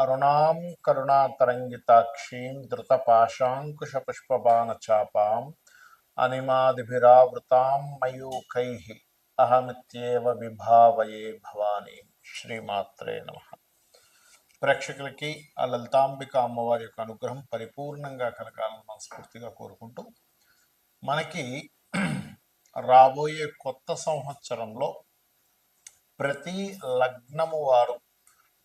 అరుణాం కరుణాతరంగితాక్షీం ధృతపాశాంకుశపుష్పబాణచాపాం అనిమాదిభిరావృతాం మయూకై అహమిత్యేవ విభావయే భవానీ శ్రీమాత్రే నమ. ప్రేక్షకులకి ఆ లలితాంబిక అమ్మవారి యొక్క అనుగ్రహం పరిపూర్ణంగా కలగాలని మనస్ఫూర్తిగా కోరుకుంటూ మనకి రాబోయే కొత్త సంవత్సరంలో ప్రతి లగ్నము వారు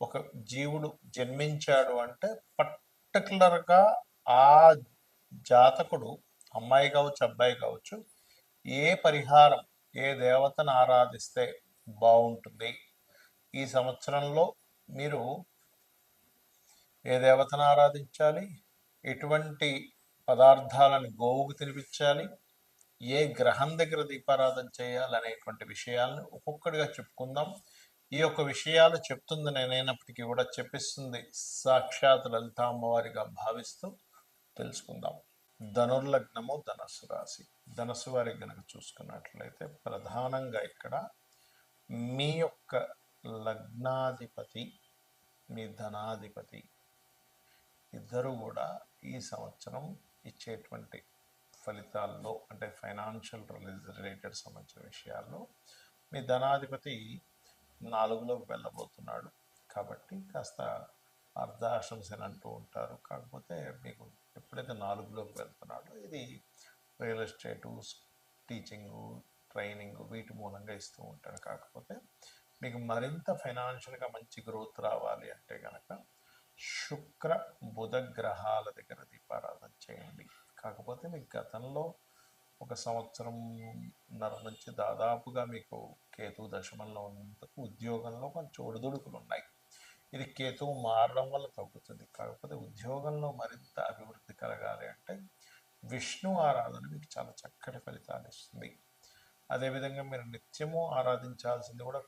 ఒక జీవుడు జన్మించాడు అంటే పర్టికులర్గా ఆ జాతకుడు అమ్మాయి కావచ్చు అబ్బాయి కావచ్చు ఏ పరిహారం ఏ దేవతను ఆరాధిస్తే బాగుంటుంది? ఈ సంవత్సరంలో మీరు ఏ దేవతను ఆరాధించాలి? ఎటువంటి పదార్థాలను గోవుకు తినిపించాలి? ఏ గ్రహం దగ్గర దీపారాధన చేయాలి అనేటువంటి విషయాలను ఒక్కొక్కటిగా చెప్పుకుందాం. ఈ యొక్క విషయాలు చెప్తుంది నేనైనప్పటికీ కూడా చెప్పిస్తుంది. సాక్షాత్ లలిత అమ్మవారిగా భావిస్తూ తెలుసుకుందాం. ధనుర్లగ్నము ధనస్సు రాశి. ధనస్సు వారికి గనక చూసుకున్నట్లయితే ప్రధానంగా ఇక్కడ మీ యొక్క లగ్నాధిపతి మీ ధనాధిపతి ఇద్దరు కూడా ఈ సంవత్సరం ఇచ్చేటువంటి ఫలితాల్లో అంటే ఫైనాన్షియల్ రిలేటెడ్ సంబంధించిన విషయాల్లో మీ ధనాధిపతి నాలుగులోకి వెళ్ళబోతున్నాడు. కాబట్టి కాస్త అర్ధాశంసని అంటూ ఉంటారు. కాకపోతే మీకు ఎప్పుడైతే నాలుగులోకి వెళ్తున్నాడో ఇది రియల్ ఎస్టేటు టీచింగు ట్రైనింగ్ వీటి మూలంగా ఇస్తూ ఉంటాడు. కాకపోతే మీకు మరింత ఫైనాన్షియల్గా మంచి గ్రోత్ రావాలి అంటే కనుక శుక్ర బుధ గ్రహాల దగ్గర దీపారాధన చేయండి. కాకపోతే మీకు గతంలో ఒక సంవత్సరంన్నర నుంచి దాదాపుగా మీకు కేతు దశమంలో ఉన్నందుకు ఉద్యోగంలో కొంచెం ఒడిదుడుకులు ఉన్నాయి. ఇది కేతువు మారడం వల్ల తగ్గుతుంది. కాకపోతే ఉద్యోగంలో మరింత అభివృద్ధి కలగాలి అంటే విష్ణు ఆరాధన మీకు చాలా చక్కటి ఫలితాలు ఇస్తుంది. అదేవిధంగా మీరు నిత్యము ఆరాధించాల్సింది కూడా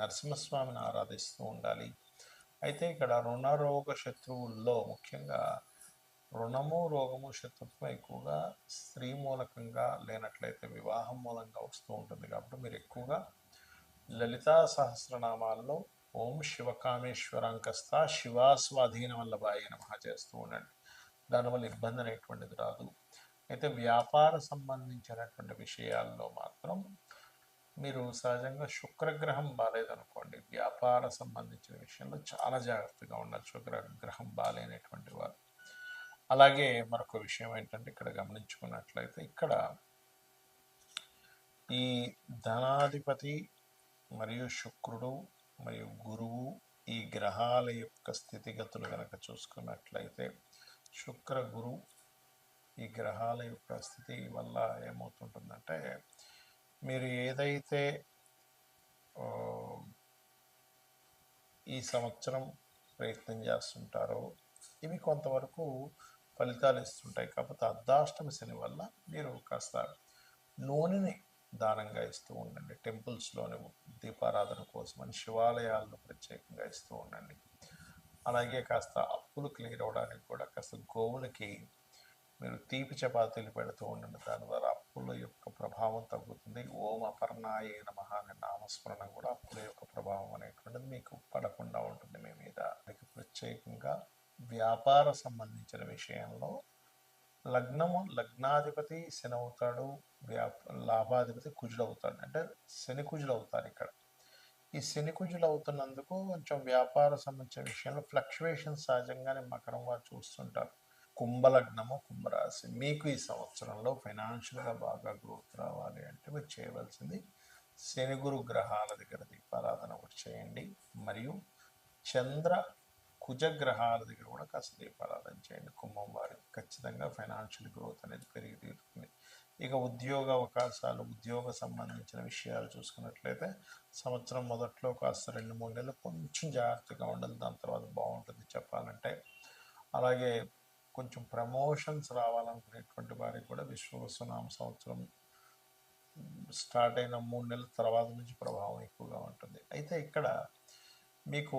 నరసింహస్వామిని ఆరాధిస్తూ ఉండాలి. అయితే ఇక్కడ రుణరోగ శత్రువుల్లో ముఖ్యంగా రుణము రోగము శత్రుత్వం ఎక్కువగా స్త్రీ మూలకంగా లేనట్లయితే వివాహం మూలంగా వస్తూ ఉంటుంది కాబట్టి మీరు ఎక్కువగా లలితా సహస్రనామాల్లో ఓం శివకామేశ్వరాంకస్త శివాస్వాధీన వల్లభాయి నమహ చేస్తూ ఉండండి. దానివల్ల ఇబ్బంది అనేటువంటిది రాదు. అయితే వ్యాపార సంబంధించినటువంటి విషయాల్లో మాత్రం మీరు సహజంగా శుక్రగ్రహం బాగాలేదనుకోండి వ్యాపార సంబంధించిన విషయంలో చాలా జాగ్రత్తగా ఉండాలి. శుక్రగ్రహం బాగాలేనటువంటి వారు అలాగే మరొక విషయం ఏంటంటే ఇక్కడ గమనించుకున్నట్లయితే ఇక్కడ ఈ ధనాధిపతి మరియు శుక్రుడు మరియు గురువు ఈ గ్రహాల యొక్క స్థితిగతులు కనుక చూసుకున్నట్లయితే శుక్ర గురు ఈ గ్రహాల యొక్క స్థితి వల్ల ఏమవుతుంటుందంటే మీరు ఏదైతే ఈ సంవత్సరం ప్రయత్నం చేస్తుంటారో ఇవి కొంతవరకు ఫలితాలు ఇస్తుంటాయి. కాకపోతే అర్ధాష్టమి శని వల్ల మీరు కాస్త నూనెని దానంగా ఇస్తూ ఉండండి. టెంపుల్స్లోని దీపారాధన కోసమని శివాలయాల్లో ప్రత్యేకంగా ఇస్తూ ఉండండి. అలాగే కాస్త అప్పులు క్లియర్ అవడానికి కూడా కాస్త గోవులకి మీరు తీపి చపాతీలు పెడుతూ ఉండండి. దాని ద్వారా అప్పుల యొక్క ప్రభావం తగ్గుతుంది. ఓం అపర్ణాయ నమ అనే నామస్మరణ కూడా అప్పుల యొక్క ప్రభావం అనేటువంటిది మీకు పడకుండా ఉంటుంది. మీ మీద ప్రత్యేకంగా వ్యాపార సంబంధించిన విషయంలో లగ్నము లగ్నాధిపతి శని అవుతాడు వ్యాప లాభాధిపతి కుజుడు అవుతాడు అంటే శని కుజుడు అవుతారు ఇక్కడ. ఈ శని కుజుడు అవుతున్నందుకు కొంచెం వ్యాపార సంబంధించిన విషయంలో ఫ్లక్చువేషన్ సహజంగానే మకరం వారు చూస్తుంటారు. కుంభలగ్నము కుంభరాశి. మీకు ఈ సంవత్సరంలో ఫైనాన్షియల్గా బాగా గ్రోత్ రావాలి అంటే మీరు చేయవలసింది శని గురు గ్రహాల దగ్గర దీపారాధన ఒకటి చేయండి. మరియు చంద్ర కుజగ్రహాల దగ్గర కూడా కాస్త దీపారాధన చేయండి. కుంభం వారి ఖచ్చితంగా ఫైనాన్షియల్ గ్రోత్ అనేది పెరిగి తీరుతుంది ఇక ఉద్యోగ అవకాశాలు ఉద్యోగ సంబంధించిన విషయాలు చూసుకున్నట్లయితే సంవత్సరం మొదట్లో కాస్త రెండు మూడు నెలలు కొంచెం జాగ్రత్తగా ఉండాలి. దాని తర్వాత బాగుంటుంది చెప్పాలంటే. అలాగే కొంచెం ప్రమోషన్స్ రావాలనుకునేటువంటి వారికి కూడా విశ్వవసునామ సంవత్సరం స్టార్ట్ అయిన మూడు నెలల తర్వాత నుంచి ప్రభావం ఎక్కువగా ఉంటుంది. అయితే ఇక్కడ మీకు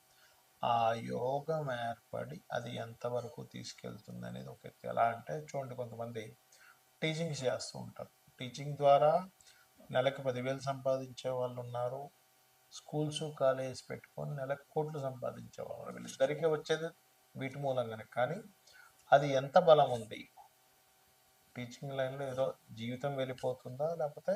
ఆ యోగం ఏర్పడి అది ఎంతవరకు తీసుకెళ్తుంది అనేది ఒక ఎత్తు. ఎలా అంటే చూడండి కొంతమంది టీచింగ్స్ చేస్తూ ఉంటారు. టీచింగ్ ద్వారా నెలకు పదివేలు సంపాదించే వాళ్ళు ఉన్నారు. స్కూల్స్ కాలేజెస్ పెట్టుకొని నెలకు కోట్లు సంపాదించే వాళ్ళు వీళ్ళిద్దరికీ వచ్చేది వీటి మూలంగానే. కానీ అది ఎంత బలం ఉంది? టీచింగ్ లైన్లో ఏదో జీవితం వెళ్ళిపోతుందా? లేకపోతే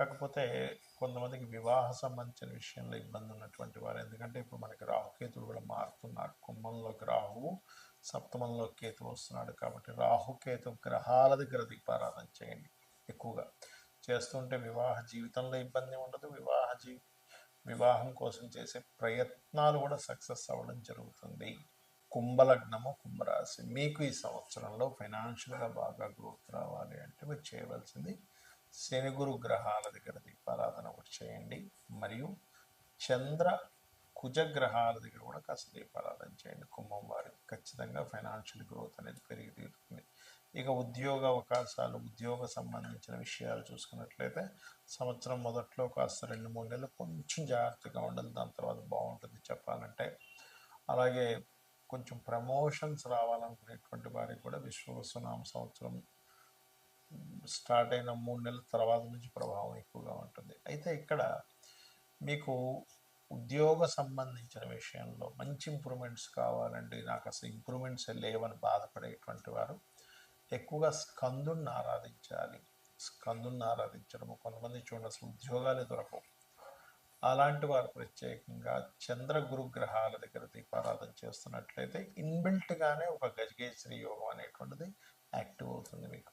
కాకపోతే కొంతమందికి వివాహ సంబంధించిన విషయంలో ఇబ్బంది ఉన్నటువంటి వారు. ఎందుకంటే ఇప్పుడు మనకి రాహుకేతులు కూడా మారుతున్నారు. కుంభంలోకి రాహువు సప్తమంలో కేతు వస్తున్నాడు కాబట్టి రాహుకేతు గ్రహాల దగ్గర దీపారాధన చేయండి ఎక్కువగా. చేస్తుంటే వివాహ జీవితంలో ఇబ్బంది ఉండదు. వివాహ జీ వివాహం కోసం చేసే ప్రయత్నాలు కూడా సక్సెస్ అవ్వడం జరుగుతుంది. కుంభలగ్నము కుంభరాశి. మీకు ఈ సంవత్సరంలో ఫైనాన్షియల్గా బాగా గ్రోత్ రావాలి అంటే మీరు చేయవలసింది శనిగురు గ్రహాల దగ్గర దీపారాధన ఒకటి చేయండి. మరియు చంద్ర కుజ గ్రహాల దగ్గర కూడా కాస్త దీపారాధన చేయండి. కుంభం వారికి ఖచ్చితంగా ఫైనాన్షియల్ గ్రోత్ అనేది పెరిగి తీరుతుంది. ఇక ఉద్యోగ అవకాశాలు ఉద్యోగ సంబంధించిన విషయాలు చూసుకున్నట్లయితే సంవత్సరం మొదట్లో కాస్త రెండు మూడు నెలలు కొంచెం జాగ్రత్తగా ఉండాలి. దాని తర్వాత బాగుంటుంది చెప్పాలంటే. అలాగే కొంచెం ప్రమోషన్స్ రావాలనుకునేటువంటి వారికి కూడా విశ్వవసునామ సంవత్సరం స్టార్ట్ అయిన మూడు నెలల తర్వాత నుంచి ప్రభావం ఎక్కువగా ఉంటుంది. అయితే ఇక్కడ మీకు ఉద్యోగ సంబంధించిన విషయంలో మంచి ఇంప్రూవ్మెంట్స్ కావాలండి. నాకు అసలు ఇంప్రూవ్మెంట్స్ లేవని బాధపడేటువంటి వారు ఎక్కువగా స్కందుని ఆరాధించాలి. స్కందుని ఆరాధించడం కొంతమంది చూడండి అసలు ఉద్యోగాలే దొరకవు. అలాంటి వారు ప్రత్యేకంగా చంద్ర గురు గ్రహాల దగ్గర దీపారాధన చేస్తున్నట్లయితే ఇన్బిల్ట్గానే ఒక గజగేశ్వరి యోగం అనేటువంటిది యాక్టివ్ అవుతుంది మీకు.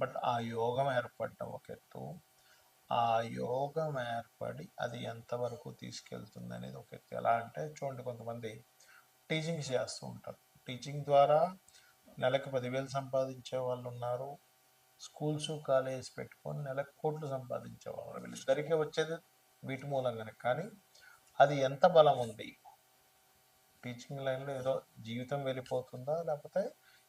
బట్ ఆ యోగం ఏర్పడడం ఒక ఎత్తు. ఆ యోగం ఏర్పడి అది ఎంతవరకు తీసుకెళ్తుంది అనేది ఒక ఎత్తు. ఎలా అంటే చూడండి కొంతమంది టీచింగ్స్ చేస్తూ ఉంటారు. టీచింగ్ ద్వారా నెలకు పదివేలు సంపాదించే వాళ్ళు ఉన్నారు. స్కూల్స్ కాలేజెస్ పెట్టుకొని నెలకు కోట్లు సంపాదించే వాళ్ళు వీళ్ళు వీళ్ళిద్దరికీ వచ్చేది వీటి మూలంగానే. కానీ అది ఎంత బలం ఉంది? టీచింగ్ లైన్లో ఏదో జీవితం వెళ్ళిపోతుందా? లేకపోతే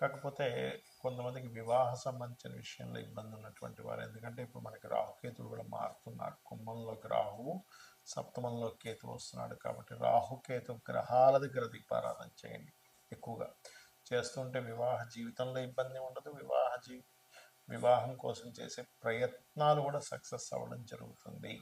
కాకపోతే కొంతమందికి వివాహ సంబంధించిన విషయంలో ఇబ్బంది ఉన్నటువంటి వారు. ఎందుకంటే ఇప్పుడు మనకి రాహుకేతులు కూడా మారుతున్నారు. కుంభంలోకి రాహువు సప్తమంలో కేతు వస్తున్నాడు కాబట్టి రాహుకేతు గ్రహాల దగ్గర దీపారాధన చేయండి ఎక్కువగా. చేస్తుంటే వివాహ జీవితంలో ఇబ్బంది ఉండదు. వివాహ జీ వివాహం కోసం చేసే ప్రయత్నాలు కూడా సక్సెస్ అవ్వడం జరుగుతుంది.